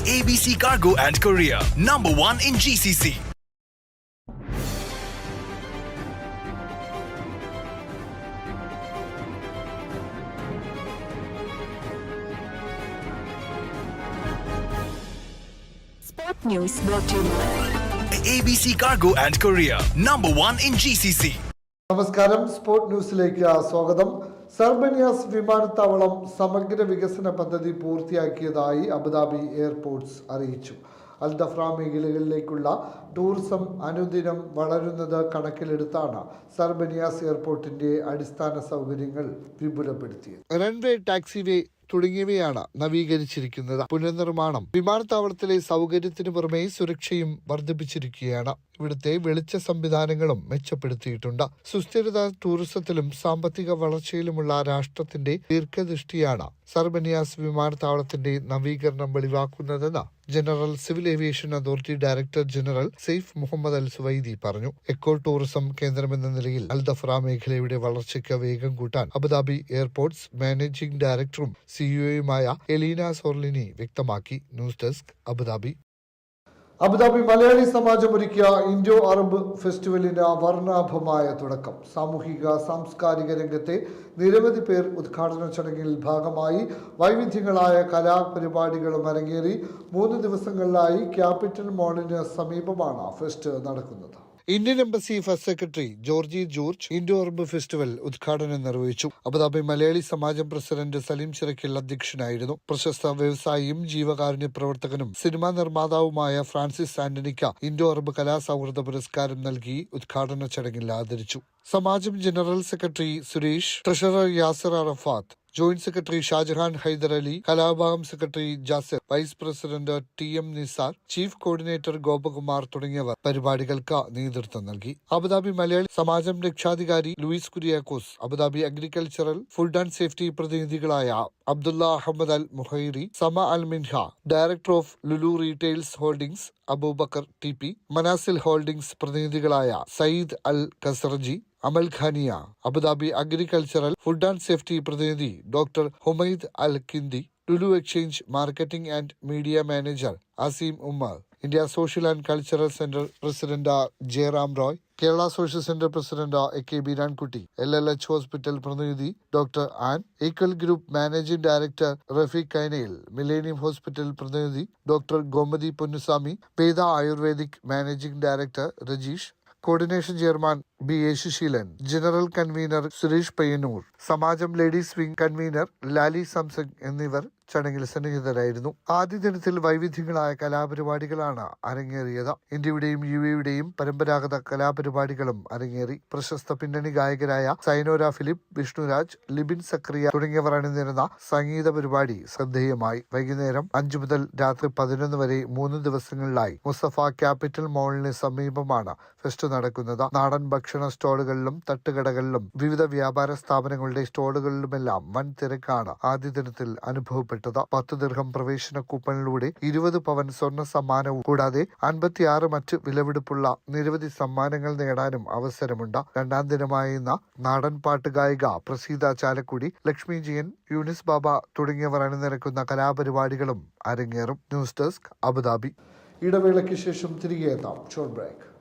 ABC Cargo and Korea, number one in GCC. Sport News brought to you by ABC Cargo and Korea, number one in GCC. നമസ്കാരം sport ന്യൂസിലേക്ക് സ്വാഗതം Sir Bani Yas വിമാനത്താവളം സമഗ്ര വികസന പദ്ധതി പൂർത്തിയാക്കിയതായി അബുദാബി എയർപോർട്ട്സ് അറിയിച്ചു. അൽദഫ്ര മേഖലകളിലേക്കുള്ള ടൂറിസം അനുദിനം വളരുന്നത് കണക്കിലെടുത്താണ് സർബനിയാസ് എയർപോർട്ടിന്റെ അടിസ്ഥാന സൗകര്യങ്ങൾ വിപുലപ്പെടുത്തിയത്. റൺവേ ടാക്സിവേ തുടങ്ങിയവയാണ് നവീകരിച്ചിരിക്കുന്നത്. പുനർനിർമ്മാണം വിമാനത്താവളത്തിലെ സൗകര്യത്തിന് പുറമെ സുരക്ഷയും വർദ്ധിപ്പിച്ചിരിക്കുകയാണ്. ഇവിടുത്തെ വെളിച്ച സംവിധാനങ്ങളും മെച്ചപ്പെടുത്തിയിട്ടുണ്ട്. സുസ്ഥിരത ടൂറിസത്തിലും സാമ്പത്തിക വളർച്ചയിലുമുള്ള രാഷ്ട്രത്തിന്റെ ദീർഘദൃഷ്ടിയാണ് സർബനിയാസ് വിമാനത്താവളത്തിന്റെ നവീകരണം വെളിവാക്കുന്നതെന്ന് General Civil Aviation Authority director general Saif Mohammed Al Suwaidi പറഞ്ഞു. എക്കോ ടൂറിസം കേന്ദ്രമെന്ന നിലയിൽ അൽ അൽദഫ്ര മേഖലയുടെ വളർച്ചയ്ക്ക് വേഗം കൂട്ടാൻ അബുദാബി എയർപോർട്ട്സ് മാനേജിംഗ് ഡയറക്ടറും സിഇഒയുമായ എലീന സോർലിനി വ്യക്തമാക്കി. News desk Abu Dhabi. Abu Dhabi Malayali Samajam ഒരുക്കിയ ഇൻഡോ അറബ് ഫെസ്റ്റിവലിന് വർണാഭമായ തുടക്കം. സാമൂഹിക സാംസ്കാരിക രംഗത്തെ നിരവധി പേർ ഉദ്ഘാടന ചടങ്ങിൽ ഭാഗമായി വൈവിധ്യങ്ങളായ കലാപരിപാടികളും അരങ്ങേറി മൂന്ന് ദിവസങ്ങളിലായി ക്യാപിറ്റൽ മോളിന് സമീപമാണ് ഫെസ്റ്റ് നടക്കുന്നത്. Indian embassy first secretary Georgy George Indo Arab festival ഉദ്ഘാടനം നിർവഹിച്ചു. Abu Dhabi Malayali Samajam president Saleem Chirakkil അധ്യക്ഷനായിരുന്നു. പ്രശസ്ത വ്യവസായിയും ജീവകാരുണ്യ പ്രവർത്തകനും സിനിമാ നിർമ്മാതാവുമായ ഫ്രാൻസിസ് ആന്റണിക്ക ഇൻഡോ അറബ് കലാ സൗഹൃദ പുരസ്കാരം നൽകി ഉദ്ഘാടന ചടങ്ങിൽ ആദരിച്ചു. Samajam general secretary Suresh treasurer Yasar Arafath joint secretary Shajahan Haider Ali കലാഭാഗം secretary Jasir vice president T M Nisar chief coordinator Gopakumar തുടങ്ങിയവർ പരിപാടികൾക്ക് നേതൃത്വം നൽകി. അബുദാബി മലയാളി സമാജം രക്ഷാധികാരി Louis Kuriakose Abu Dhabi agricultural food and safety പ്രതിനിധികളായ Abdullah Ahmed Al Muhairi Sama Al Minha director of Lulu retails holdings Abubakar T P Manazil holdings പ്രതിനിധികളായ Sayed Al Kasarji Amal Khania Abu Dhabi agricultural food and safety പ്രതിനിധി doctor Humaid Al Kindi Lulu exchange marketing and media manager Azeem Ummer India social and cultural centre president Jayaram Roy Kerala social centre president A K Beerankutty L L H hospital പ്രതിനിധി doctor an equal group managing director Rafeeq Kainayil millennium hospital പ്രതിനിധി doctor Gomathi Ponnuswamy Veda Ayurvedic managing director Rajeesh coordination chairman B A Susheelan general convener Suresh Payyanur Samajam ladies wing convener Lali സംസങ് എന്നിവർ ചടങ്ങിൽ സന്നിഹിതരായിരുന്നു. ആദ്യ ദിനത്തിൽ വൈവിധ്യങ്ങളായ കലാപരിപാടികളാണ് അരങ്ങേറിയത്. ഇന്ത്യയുടെയും U എയുടെയും പരമ്പരാഗത കലാപരിപാടികളും അരങ്ങേറി. പ്രശസ്ത പിന്നണി ഗായകരായ സൈനോര ഫിലിപ്പ് വിഷ്ണുരാജ് ലിബിൻ സക്രിയ തുടങ്ങിയവർ അണിനിരുന്ന സംഗീത പരിപാടി ശ്രദ്ധേയമായി. വൈകുന്നേരം അഞ്ചു മുതൽ രാത്രി പതിനൊന്ന് വരെ മൂന്ന് ദിവസങ്ങളിലായി മുസഫ ക്യാപിറ്റൽ മോളിന് സമീപമാണ് ഫെസ്റ്റ് നടക്കുന്നത്. നാടൻ ഭക്ഷണ സ്റ്റോളുകളിലും തട്ടുകടകളിലും വിവിധ വ്യാപാര സ്ഥാപനങ്ങളുടെ സ്റ്റോളുകളിലുമെല്ലാം വൻ തിരക്കാണ് ആദ്യ ദിനത്തിൽ അനുഭവപ്പെട്ടത്. പത്ത് ദീർഘം പ്രവേശന കൂപ്പണിലൂടെ ഇരുപത് പവൻ സ്വർണ സമ്മാനവും കൂടാതെ അൻപത്തിയാറ് മറ്റ് വിലവെടുപ്പുള്ള നിരവധി സമ്മാനങ്ങൾ നേടാനും അവസരമുണ്ട്. രണ്ടാം ദിനമായ നാടൻ പാട്ട് ഗായിക പ്രസീത ചാലക്കുടി ലക്ഷ്മി ജിയൻ യൂനിസ് ബാബ തുടങ്ങിയവർ അണിനിരക്കുന്ന കലാപരിപാടികളും അരങ്ങേറും. News desk Abu Dhabi. ഇടവേളയ്ക്ക് ശേഷം തിരികെ എത്താം. Short break.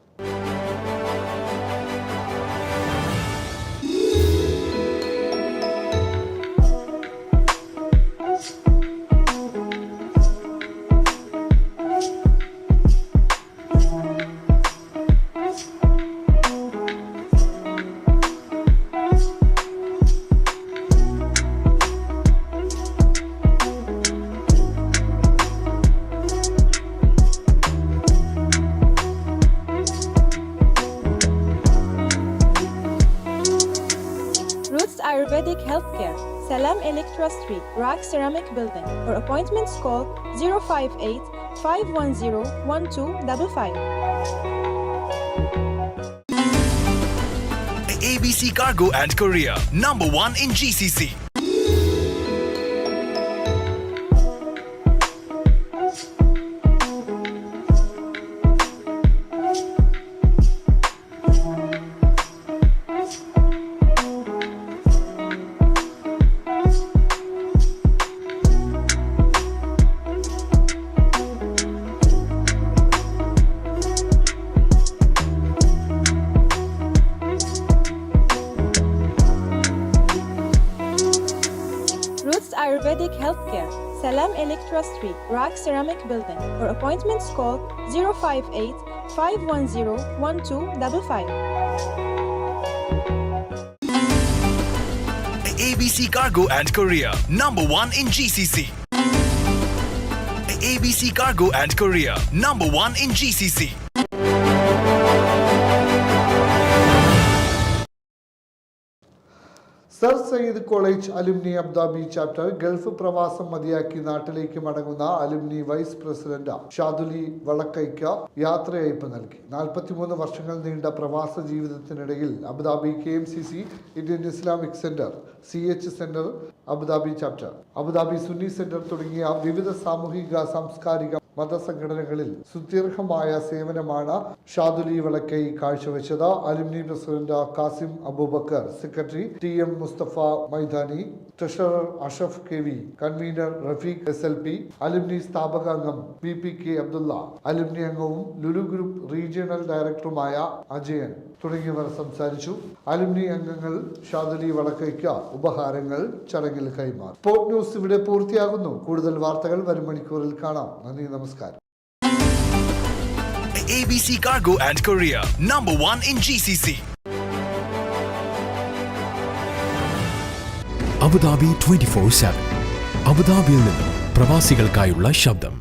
Ayurvedic Healthcare, Salam Electra Street, Rack Ceramic Building. For appointments, call 058 510 1255. ABC Cargo and Korea, number one in GCC. Healthcare, Salam Electra Street, Rock Ceramic Building. For appointments, call 058 510 1255. ABC Cargo and Korea, number one in GCC. ABC Cargo and Korea, number one in GCC. Sir Syed college alumni Abu Dhabi chapter Gulf പ്രവാസം മതിയാക്കി നാട്ടിലേക്ക് മടങ്ങുന്ന alumni vice president Shaduli വളക്കൈക്ക് യാത്രയയപ്പ് നൽകി. നാൽപ്പത്തിമൂന്ന് വർഷങ്ങൾ നീണ്ട പ്രവാസ ജീവിതത്തിനിടയിൽ Abu Dhabi K M C C Indian Islamic centre C H centre Abu Dhabi chapter. Abu Dhabi Sunni centre തുടങ്ങിയ വിവിധ സാമൂഹിക സാംസ്കാരിക മതസംഘടനകളിൽ സുദീർഘമായ സേവനമാണ് ഷാദുലി വിളക്കൈ കാഴ്ചവെച്ചത്. Alumni president Kasim Abubakar secretary T M Musthafa Maithani treasurer Ashaf K V convener Rafeeq S L P alumni സ്ഥാപക അംഗം P P K Abdulla alumni അംഗവും ലുലു ഗ്രൂപ്പ് റീജിയണൽ ഡയറക്ടറുമായ അജയൻ തുടങ്ങിയവർ സംസാരിച്ചു. അലുമിനി അംഗങ്ങൾ ഷാദുലി വളക്കയ്ക്ക് ഉപഹാരങ്ങൾ ചടങ്ങിൽ കൈമാറി. സ്പോർട് ന്യൂസ് ഇവിടെ പൂർത്തിയാകുന്നു. കൂടുതൽ വാർത്തകൾ വരും മണിക്കൂറിൽ കാണാം. നന്ദി നമസ്കാരം. ABC Cargo and Korea, number one in GCC. Abu Dhabi twenty four seven അബുദാബിയിൽ നിന്നും പ്രവാസികൾക്കായുള്ള ശബ്ദം.